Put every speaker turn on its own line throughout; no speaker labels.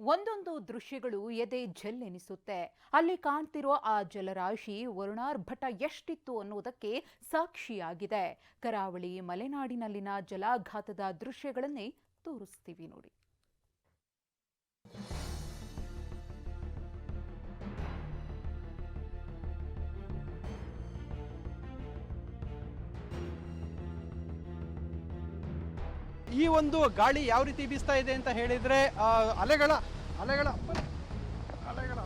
ಒಂದೊಂದು ದೃಶ್ಯಗಳು ಎದೆ ಜಲ್ಲೆನಿಸುತ್ತೆ. ಅಲ್ಲಿ ಕಾಣ್ತಿರೋ ಆ ಜಲರಾಶಿ ವರುಣಾರ್ಭಟ ಎಷ್ಟಿತ್ತು ಅನ್ನೋದಕ್ಕೆ ಸಾಕ್ಷಿಯಾಗಿದೆ. ಕರಾವಳಿ ಮಲೆನಾಡಿನಲ್ಲಿನ ಜಲಾಘಾತದ ದೃಶ್ಯಗಳನ್ನೇ ತೋರಿಸ್ತೀವಿ ನೋಡಿ.
ಈ ಒಂದು ಗಾಳಿ ಯಾವ ರೀತಿ ಬೀಸ್ತಾ ಇದೆ ಅಂತ ಹೇಳಿದ್ರೆ ಅಲೆಗಳ ಅಲೆಗಳ ಅಲೆಗಳ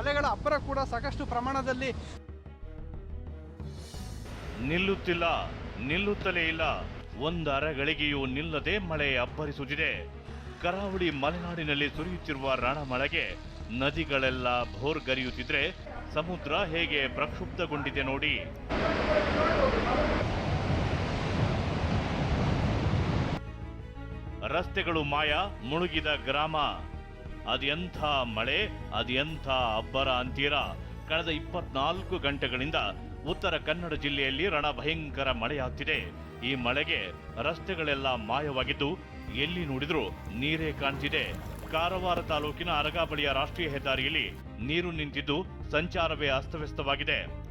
ಅಲೆಗಳ ಅಬ್ಬರ ಕೂಡ ಸಾಕಷ್ಟು ಪ್ರಮಾಣದಲ್ಲಿ
ನಿಲ್ಲುತ್ತಿಲ್ಲ, ನಿಲ್ಲುತ್ತಲೇ ಇಲ್ಲ. ಒಂದು ಅರಗಳಿಗೆಯೂ ನಿಲ್ಲದೆ ಮಳೆ ಅಬ್ಬರಿಸುತ್ತಿದೆ. ಕರಾವಳಿ ಮಲೆನಾಡಿನಲ್ಲಿ ಸುರಿಯುತ್ತಿರುವ ರಣಮಳೆಗೆ ನದಿಗಳೆಲ್ಲ ಭೋರ್ಗರಿಯುತ್ತಿದ್ರೆ ಸಮುದ್ರ ಹೇಗೆ ಪ್ರಕ್ಷುಬ್ಧಗೊಂಡಿದೆ ನೋಡಿ. ರಸ್ತೆಗಳು ಮಾಯ, ಮುಳುಗಿದ ಗ್ರಾಮ. ಅದೆಂಥ ಮಳೆ ಅದೆಂಥ ಅಬ್ಬರ ಅಂತೀರಾ. ಕಳೆದ ಇಪ್ಪತ್ನಾಲ್ಕು ಗಂಟೆಗಳಿಂದ ಉತ್ತರ ಕನ್ನಡ ಜಿಲ್ಲೆಯಲ್ಲಿ ರಣಭಯಂಕರ ಮಳೆಯಾಗ್ತಿದೆ. ಈ ಮಳೆಗೆ ರಸ್ತೆಗಳೆಲ್ಲ ಮಾಯವಾಗಿದ್ದು, ಎಲ್ಲಿ ನೋಡಿದ್ರೂ ನೀರೇ ಕಾಣ್ತಿದೆ. ಕಾರವಾರ ತಾಲೂಕಿನ ಅರಗಾಬಳಿಯ ರಾಷ್ಟ್ರೀಯ ಹೆದ್ದಾರಿಯಲ್ಲಿ ನೀರು ನಿಂತಿದ್ದು, ಸಂಚಾರವೇ ಅಸ್ತವ್ಯಸ್ತವಾಗಿದೆ.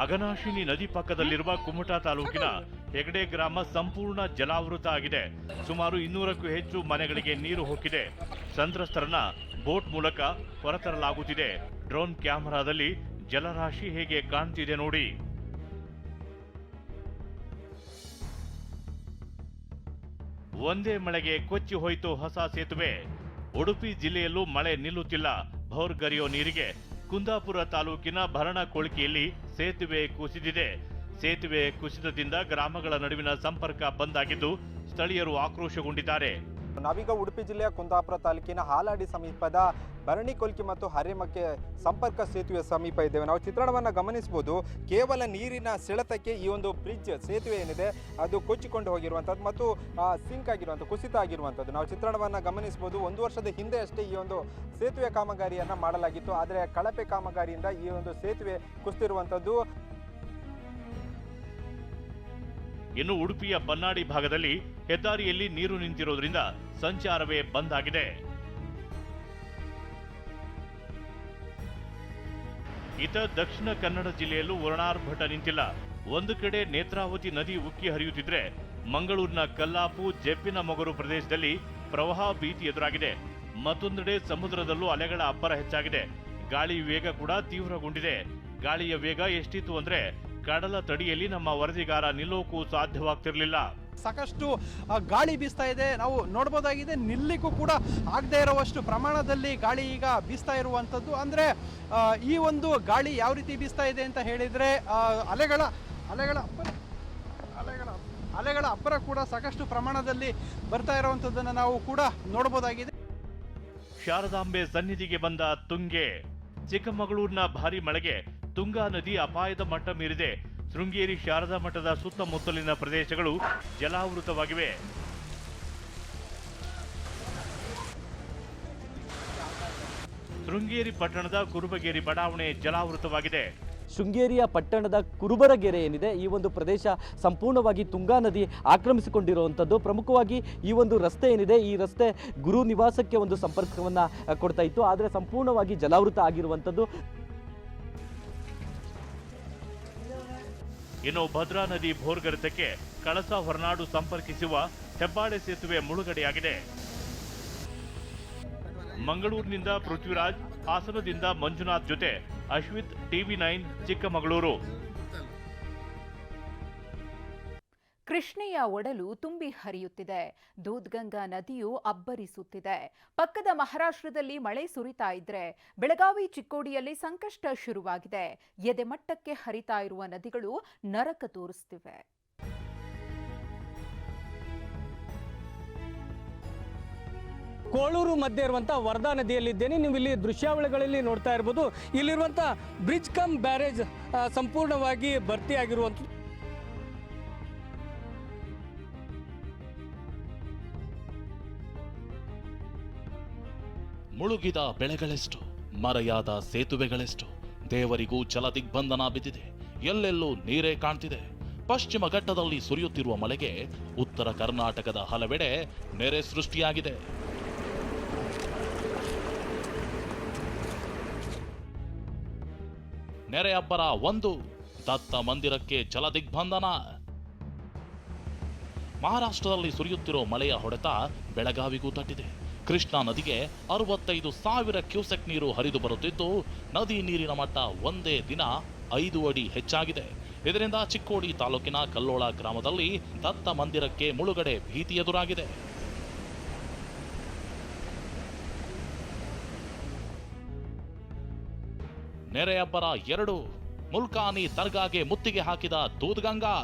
ಅಘನಾಶಿನಿ ನದಿ ಪಕ್ಕದಲ್ಲಿರುವ ಕುಮಟಾ ತಾಲೂಕಿನ ಹೆಗಡೆ ಗ್ರಾಮ ಸಂಪೂರ್ಣ ಜಲಾವೃತ ಆಗಿದೆ. ಸುಮಾರು ಇನ್ನೂರಕ್ಕೂ ಹೆಚ್ಚು ಮನೆಗಳಿಗೆ ನೀರು ಹೋಗಿದೆ ಸಂತ್ರಸ್ತರನ್ನ ಬೋಟ್ ಮೂಲಕ ಹೊರತರಲಾಗುತ್ತಿದೆ. ಡ್ರೋನ್ ಕ್ಯಾಮೆರಾದಲ್ಲಿ ಜಲರಾಶಿ ಹೇಗೆ ಕಾಣ್ತಿದೆ ನೋಡಿ. ಒಂದೇ ಮಳೆಗೆ ಕೊಚ್ಚಿ ಹೋಯಿತು ಹೊಸ ಸೇತುವೆ. ಉಡುಪಿ ಜಿಲ್ಲೆಯಲ್ಲೂ ಮಳೆ ನಿಲ್ಲುತ್ತಿಲ್ಲ. ಭೌರ್ಗರಿಯೋ ನೀರಿಗೆ ಕುಂದಾಪುರ ತಾಲೂಕಿನ ಭರಣ ಕೊಳ್ಕಿಯಲ್ಲಿ ಸೇತುವೆ ಕುಸಿದಿದೆ. ಸೇತುವೆ ಕುಸಿತದಿಂದ ಗ್ರಾಮಗಳ ನಡುವಿನ ಸಂಪರ್ಕ ಬಂದ್ ಆಗಿದ್ದು ಸ್ಥಳೀಯರು ಆಕ್ರೋಶಗೊಂಡಿದ್ದಾರೆ.
ನಾವೀಗ ಉಡುಪಿ ಜಿಲ್ಲೆಯ ಕುಂದಾಪುರ ತಾಲೂಕಿನ ಹಾಲಾಡಿ ಸಮೀಪದ ಭರಣಿ ಕೊಲ್ಕಿ ಮತ್ತು ಹರಿಮಕ್ಕೆ ಸಂಪರ್ಕ ಸೇತುವೆ ಸಮೀಪ ಇದ್ದೇವೆ. ನಾವು ಚಿತ್ರಣವನ್ನು ಗಮನಿಸಬಹುದು. ಕೇವಲ ನೀರಿನ ಸೆಳೆತಕ್ಕೆ ಈ ಒಂದು ಬ್ರಿಡ್ಜ್ ಸೇತುವೆ ಏನಿದೆ, ಅದು ಕೊಚ್ಚಿಕೊಂಡು ಹೋಗಿರುವಂಥದ್ದು ಮತ್ತು ಸಿಂಕ್ ಆಗಿರುವಂಥ ಕುಸಿತ ಆಗಿರುವಂಥದ್ದು ನಾವು ಚಿತ್ರಣವನ್ನು ಗಮನಿಸಬಹುದು. ಒಂದು ವರ್ಷದ ಹಿಂದೆ ಅಷ್ಟೇ ಈ ಒಂದು ಸೇತುವೆ ಕಾಮಗಾರಿಯನ್ನು ಮಾಡಲಾಗಿತ್ತು. ಆದರೆ ಕಳಪೆ ಕಾಮಗಾರಿಯಿಂದ ಈ ಒಂದು ಸೇತುವೆ ಕುಸಿತಿರುವಂಥದ್ದು
ಇನ್ನು ಉಡುಪಿಯ ಬನ್ನಾಡಿ ಭಾಗದಲ್ಲಿ ಹೆದ್ದಾರಿಯಲ್ಲಿ ನೀರು ನಿಂತಿರೋದ್ರಿಂದ ಸಂಚಾರವೇ ಬಂದ್ ಆಗಿದೆ. ಇತ ದಕ್ಷಿಣ ಕನ್ನಡ ಜಿಲ್ಲೆಯಲ್ಲೂ ವರ್ಣಾರ್ಭಟ ನಿಂತಿಲ್ಲ. ಒಂದು ಕಡೆ ನೇತ್ರಾವತಿ ನದಿ ಉಕ್ಕಿ ಹರಿಯುತ್ತಿದ್ರೆ ಮಂಗಳೂರಿನ ಕಲ್ಲಾಪು, ಜೆಪ್ಪಿನ ಮೊಗರು ಪ್ರದೇಶದಲ್ಲಿ ಪ್ರವಾಹ ಭೀತಿ ಎದುರಾಗಿದೆ. ಮತ್ತೊಂದೆಡೆ ಸಮುದ್ರದಲ್ಲೂ ಅಲೆಗಳ ಅಬ್ಬರ ಹೆಚ್ಚಾಗಿದೆ. ಗಾಳಿ ವೇಗ ಕೂಡ ತೀವ್ರಗೊಂಡಿದೆ. ಗಾಳಿಯ ವೇಗ ಎಷ್ಟಿತ್ತು ಅಂದ್ರೆ ಕಡಲ ತಡಿಯಲ್ಲಿ ನಮ್ಮ ವರದಿಗಾರ ನಿಲ್ಲೋಕೂ ಸಾಧ್ಯವಾಗ್ತಿರ್ಲಿಲ್ಲ.
ಸಾಕಷ್ಟು ಗಾಳಿ ಬೀಸ್ತಾ ಇದೆ. ನಾವು ನೋಡ್ಬೋದಾಗಿದೆ, ನಿಲ್ಲಿಕ್ಕೂ ಕೂಡ ಆಗದೇ ಇರುವಷ್ಟು ಪ್ರಮಾಣದಲ್ಲಿ ಗಾಳಿ ಈಗ ಬೀಸ್ತಾ ಇರುವಂಥದ್ದು. ಅಂದರೆ ಈ ಒಂದು ಗಾಳಿ ಯಾವ ರೀತಿ ಬೀಸ್ತಾ ಇದೆ ಅಂತ ಹೇಳಿದರೆ ಅಲೆಗಳ ಅಲೆಗಳ ಅಪ್ಪರ ಅಲೆಗಳ ಅಲೆಗಳ ಅಬ್ಬರ ಕೂಡ ಸಾಕಷ್ಟು ಪ್ರಮಾಣದಲ್ಲಿ ಬರ್ತಾ ಇರುವಂಥದ್ದನ್ನು ನಾವು ಕೂಡ ನೋಡ್ಬೋದಾಗಿದೆ.
ಶಾರದಾಂಬೆ ಸನ್ನಿಧಿಗೆ ಬಂದ ತುಂಗೆ ಚಿಕ್ಕಮಗಳೂರಿನ ಭಾರಿ ಮಳೆಗೆ ತುಂಗಾ ನದಿ ಅಪಾಯದ ಮಟ್ಟ ಮೀರಿದೆ. ಶೃಂಗೇರಿ ಶಾರದಾ ಮಠದ ಸುತ್ತಮುತ್ತಲಿನ ಪ್ರದೇಶಗಳು ಜಲಾವೃತವಾಗಿವೆ. ಶೃಂಗೇರಿ ಪಟ್ಟಣದ ಕುರುಬಗೇರಿ ಬಡಾವಣೆ ಜಲಾವೃತವಾಗಿದೆ.
ಶೃಂಗೇರಿಯ ಪಟ್ಟಣದ ಕುರುಬರಗೆರೆ ಏನಿದೆ, ಈ ಒಂದು ಪ್ರದೇಶ ಸಂಪೂರ್ಣವಾಗಿ ತುಂಗಾ ನದಿ ಆಕ್ರಮಿಸಿಕೊಂಡಿರುವಂಥದ್ದು ಪ್ರಮುಖವಾಗಿ ಈ ಒಂದು ರಸ್ತೆ ಏನಿದೆ, ಈ ರಸ್ತೆ ಗುರು ನಿವಾಸಕ್ಕೆ ಒಂದು ಸಂಪರ್ಕವನ್ನು ಕೊಡ್ತಾ ಇತ್ತು. ಆದರೆ ಸಂಪೂರ್ಣವಾಗಿ ಜಲಾವೃತ ಆಗಿರುವಂಥದ್ದು
ಇನ್ನು ಭದ್ರಾ ನದಿ ಭೋರ್ಗರೆತಕ್ಕೆ ಕಳಸ ಹೊರನಾಡು ಸಂಪರ್ಕಿಸುವ ಹೆಬ್ಬಾಳೆ ಸೇತುವೆ ಮುಳುಗಡೆಯಾಗಿದೆ. ಮಂಗಳೂರಿನಿಂದ ಪೃಥ್ವಿರಾಜ್ ಹಾಸನದಿಂದ ಮಂಜುನಾಥ್ ಜೊತೆ ಅಶ್ವಿತ್, ಟಿವಿ ನೈನ್, ಚಿಕ್ಕಮಗಳೂರು.
ಕೃಷ್ಣೆಯ ಒಡಲು ತುಂಬಿ ಹರಿಯುತ್ತಿದೆ. ದೂದ್ಗಂಗಾ ನದಿಯು ಅಬ್ಬರಿಸುತ್ತಿದೆ. ಪಕ್ಕದ ಮಹಾರಾಷ್ಟ್ರದಲ್ಲಿ ಮಳೆ ಸುರಿತಾ ಇದ್ರೆ ಬೆಳಗಾವಿ, ಚಿಕ್ಕೋಡಿಯಲ್ಲಿ ಸಂಕಷ್ಟ ಶುರುವಾಗಿದೆ. ಎದೆಮಟ್ಟಕ್ಕೆ ಹರಿತಾ ಇರುವ ನದಿಗಳು ನರಕ ತೋರಿಸ್ತಿವೆ.
ಕೋಳೂರು ಮಧ್ಯೆ ಇರುವಂಥ ವರ್ಧಾ ನದಿಯಲ್ಲಿದ್ದೇನೆ. ನೀವು ಇಲ್ಲಿ ದೃಶ್ಯಾವಳಿಗಳಲ್ಲಿ ನೋಡ್ತಾ ಇರ್ಬೋದು. ಇಲ್ಲಿರುವಂಥ ಬ್ರಿಡ್ಜ್ ಕಮ್ ಬ್ಯಾರೇಜ್ ಸಂಪೂರ್ಣವಾಗಿ ಭರ್ತಿಯಾಗಿರುವಂಥದ್ದು.
ಮುಳುಗಿದ ಬೆಳೆಗಳೆಷ್ಟು, ಮರೆಯಾದ ಸೇತುವೆಗಳೆಷ್ಟು, ದೇವರಿಗೂ ಜಲ ದಿಗ್ಬಂಧನ ಬಿದ್ದಿದೆ. ಎಲ್ಲೆಲ್ಲೂ ನೀರೇ ಕಾಣ್ತಿದೆ. ಪಶ್ಚಿಮ ಘಟ್ಟದಲ್ಲಿ ಸುರಿಯುತ್ತಿರುವ ಮಳೆಗೆ ಉತ್ತರ ಕರ್ನಾಟಕದ ಹಲವೆಡೆ ನೆರೆ ಸೃಷ್ಟಿಯಾಗಿದೆ. ನೆರೆ ಅಬ್ಬರ ಒಂದು, ದತ್ತ ಮಂದಿರಕ್ಕೆ ಜಲದಿಗ್ಬಂಧನ. ಮಹಾರಾಷ್ಟ್ರದಲ್ಲಿ ಸುರಿಯುತ್ತಿರುವ ಮಳೆಯ ಹೊಡೆತ ಬೆಳಗಾವಿಗೂ ತಟ್ಟಿದೆ. ಕೃಷ್ಣಾ ನದಿಗೆ ಅರವತ್ತೈದು ಸಾವಿರ ಕ್ಯೂಸೆಕ್ ನೀರು ಹರಿದು ಬರುತ್ತಿದ್ದು, ನದಿ ನೀರಿನ ಮಟ್ಟ ಒಂದೇ ದಿನ ಐದು ಅಡಿ ಹೆಚ್ಚಾಗಿದೆ. ಇದರಿಂದ ಚಿಕ್ಕೋಡಿ ತಾಲೂಕಿನ ಕಲ್ಲೋಳ ಗ್ರಾಮದಲ್ಲಿ ದತ್ತ ಮಂದಿರಕ್ಕೆ ಮುಳುಗಡೆ ಭೀತಿ ಎದುರಾಗಿದೆ. ನೆರೆಯಬ್ಬರ ಎರಡು, ಮುಲ್ಕಾನಿ ದರ್ಗಾಗೆ ಮುತ್ತಿಗೆ ಹಾಕಿದ ದೂದ್ಗಂಗಾ.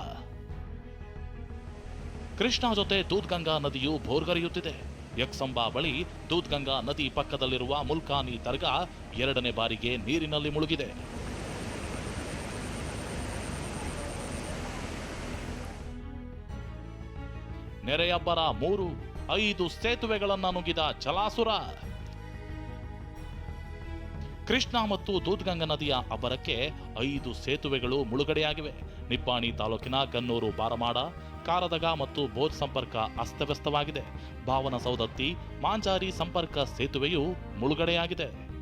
ಕೃಷ್ಣಾ ಜೊತೆ ದೂದ್ಗಂಗಾ ನದಿಯು ಭೋರ್ಗರೆಯುತ್ತಿದೆ. ಯಕ್ಸಂಬಾ ಬಳಿ ದೂದ್ಗಂಗಾ ನದಿ ಪಕ್ಕದಲ್ಲಿರುವ ಮುಲ್ಕಾನಿ ದರ್ಗಾ ಎರಡನೇ ಬಾರಿಗೆ ನೀರಿನಲ್ಲಿ ಮುಳುಗಿದೆ. ನೆರೆಯಬ್ಬರ ಮೂರು, ಐದು ಸೇತುವೆಗಳನ್ನು ನುಗ್ಗಿದ ಚಲಾಸುರ ಕೃಷ್ಣಾ ಮತ್ತು ದೂದ್ಗಂಗಾ ನದಿಯ ಅಬ್ಬರಕ್ಕೆ ಐದು ಸೇತುವೆಗಳು ಮುಳುಗಡೆಯಾಗಿವೆ. ನಿಪ್ಪಾಣಿ ತಾಲೂಕಿನ ಗನ್ನೂರು, ಬಾರಮಾಡ ಕಾರದಗ ಮತ್ತು ಬೋಧ್ ಸಂಪರ್ಕ ಅಸ್ತವ್ಯಸ್ತವಾಗಿದೆ. ಭಾವನ ಸೌದತ್ತಿ ಮಾಂಜಾರಿ ಸಂಪರ್ಕ ಸೇತುವೆಯು ಮುಳುಗಡೆಯಾಗಿದೆ.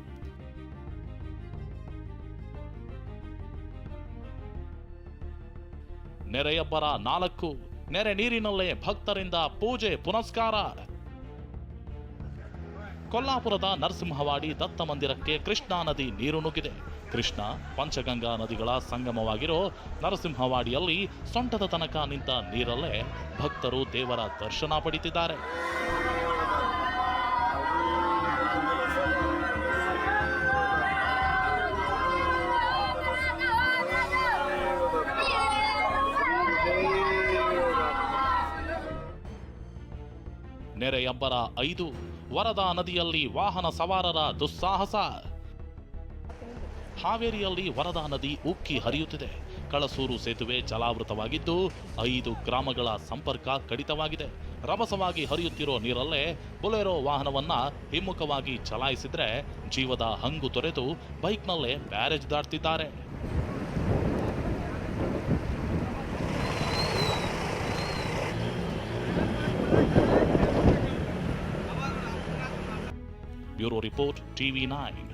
ನೆರೆಯಬ್ಬರ ನಾಲ್ಕು, ನೆರೆ ನೀರಿನಲ್ಲೇ ಭಕ್ತರಿಂದ ಪೂಜೆ, ಪುನಸ್ಕಾರ. ಕೊಲ್ಲಾಪುರದ ನರಸಿಂಹವಾಡಿ ದತ್ತ ಮಂದಿರಕ್ಕೆ ಕೃಷ್ಣಾ ನದಿ ನೀರು ನುಗ್ಗಿದೆ. ಕೃಷ್ಣ ಪಂಚಗಂಗಾ ನದಿಗಳ ಸಂಗಮವಾಗಿರೋ ನರಸಿಂಹವಾಡಿಯಲ್ಲಿ ಸೊಂಟದ ತನಕ ನಿಂತ ನೀರಲ್ಲೇ ಭಕ್ತರು ದೇವರ ದರ್ಶನ ಪಡಿತಿದ್ದಾರೆ. ನೆರೆಯಬ್ಬರ ಐದು ವರದಾ ನದಿಯಲ್ಲಿ ವಾಹನ ಸವಾರರ ದುಸ್ಸಾಹಸ. ಹಾವೇರಿಯಲ್ಲಿ ವರದಾ ನದಿ ಉಕ್ಕಿ ಹರಿಯುತ್ತಿದೆ. ಕಳಸೂರು ಸೇತುವೆ ಜಲಾವೃತವಾಗಿದ್ದು ಐದು ಗ್ರಾಮಗಳ ಸಂಪರ್ಕ ಕಡಿತವಾಗಿದೆ. ರಭಸವಾಗಿ ಹರಿಯುತ್ತಿರೋ ನೀರಲ್ಲೇ ಬೊಲೆರೋ ವಾಹನವನ್ನ ಹಿಮ್ಮುಖವಾಗಿ ಚಲಾಯಿಸಿದ್ರೆ ಜೀವದ ಹಂಗು ತೊರೆದು ಬೈಕ್ನಲ್ಲೇ barrage ದಾಟ್ತಿದ್ದಾರೆ. Bureau report TV nine.